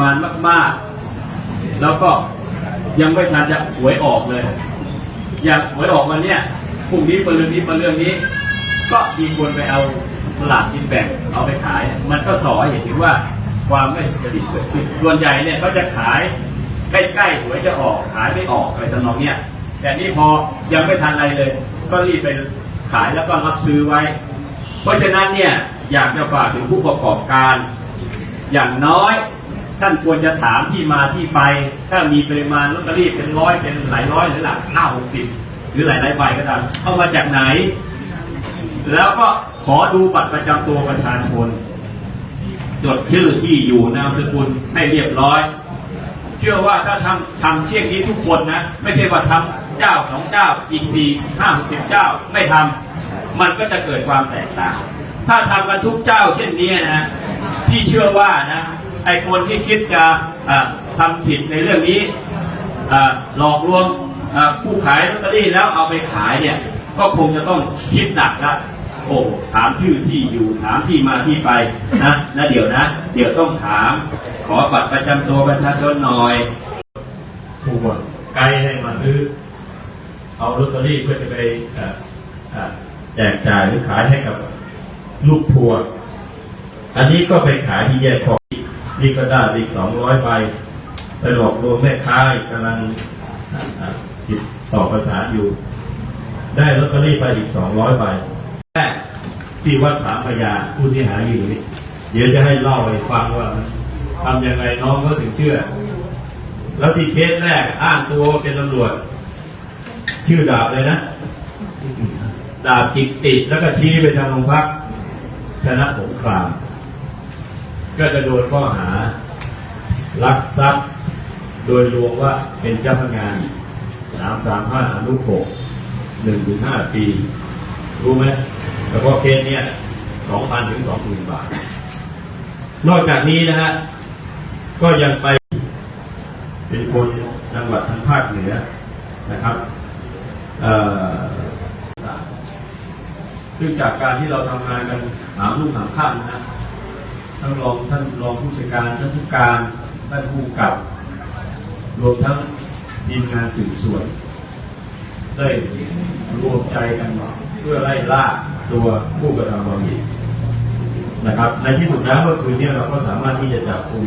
มาณมาก ๆ แล้วก็ยังไม่ทันจะหวยออกเลย อยากหวยออกวันเนี้ยพรุ่งนี้มาเรื่องนี้มาเรื่องนี้ ก็มีคนไปเอาสลากกินแบ่งเอาไปขาย มันก็สอเห็นถึงว่าความไม่สุจริตเกิดขึ้นส่วนใหญ่เนี่ยเขาจะขายใกล้ๆหวยจะออกขายไม่ออกอะไรทำนองเนี้ยแต่นี่พอยังไม่ทันอะไรเลย ก็รีบไปขายแล้วก็รับซื้อไว้ เพราะฉะนั้นเนี่ยอยากจะฝากถึงผู้ประกอบการ อย่างน้อย ท่านควรจะถามที่มาที่ไป ถ้ามีปริมาณลอตเตอรี่เป็นร้อยเป็นหลายร้อยหรือหลักห้าหกสิบหรือหลายหลายใบก็ตามเอามาจากไหน แล้วก็ขอดูบัตรประจำตัวประชาชนจดชื่อที่อยู่นามสกุลให้เรียบร้อย เชื่อว่าถ้าทำทำเช่นนี้ทุกคนนะ ไม่ใช่ว่าทำเจ้าสองเจ้าอีกสี่ห้าสิบเจ้าไม่ทำมันก็จะเกิดความแตกต่าง ถ้าทำกันทุกเจ้าเช่นนี้นะที่เชื่อว่านะ ไอ้คนที่คิดจะอ่าทำผิดในเรื่องนี้หลอกลวงผู้ขายลอตเตอรี่แล้วเอาไปขายเนี่ย ก็คงจะต้องคิดหนักละโอ้ถามชื่อที่อยู่ถามที่มาที่ไปนะนะเดี๋ยวนะ เดี๋ยวต้องถาม ขอบัตรประจำตัวประชาชนหน่อยผู้บดไกด์ให้มาซื้อเอาลอตเตอรี่เพื่อจะไปแจกจ่ายหรือขายให้กับลูกทัวร์อันนี้ก็ไปขายที่แยกของ นี่ก็ได้อีกสองร้อยใบไปหลอกลวงแม่ค้ากำลังติดต่อประสานอยู่ ได้ลอตเตอรี่ไปอีกสองร้อยใบแรกที่วัดสามพยาผู้ที่หาอยู่นี่เดี๋ยวจะให้เล่าให้ฟังว่าทำยังไงน้องเขาถึงเชื่อ แล้วที่เคสแรกอ้างตัวเป็นตำรวจ ชื่อดาบเลยนะ ดาบจิกติดแล้วก็ชี้ไปทางโรงพักชนะสงคราม ก็จะโดนข้อหารักทรัพย์ โดยรวมว่าเป็นเจ้าพนักงานสามสามห้าอนุหกหนึ่งถึงห้าปี รู้ไหมเฉพาะเคสเนี้ยสองพันถึงสองหมื่นบาท นอกจากนี้นะฮะ ก็ยังไปเป็นคนจังหวัดทางภาคเหนือนะครับเอ่อซึ่งจากการที่เราทำงานกันหามลูกหามข้ามนะ ทั้งรองท่านรองผู้จัดการท่านผู้การท่านผู้กับ รวมทั้งทีมงานสืบสวนได้รวมใจกันเพื่อไล่ล่าตัวผู้กระทำความผิดนะครับ ในที่สุดนะเมื่อคืนนี้เราก็สามารถที่จะจับกลุ่ม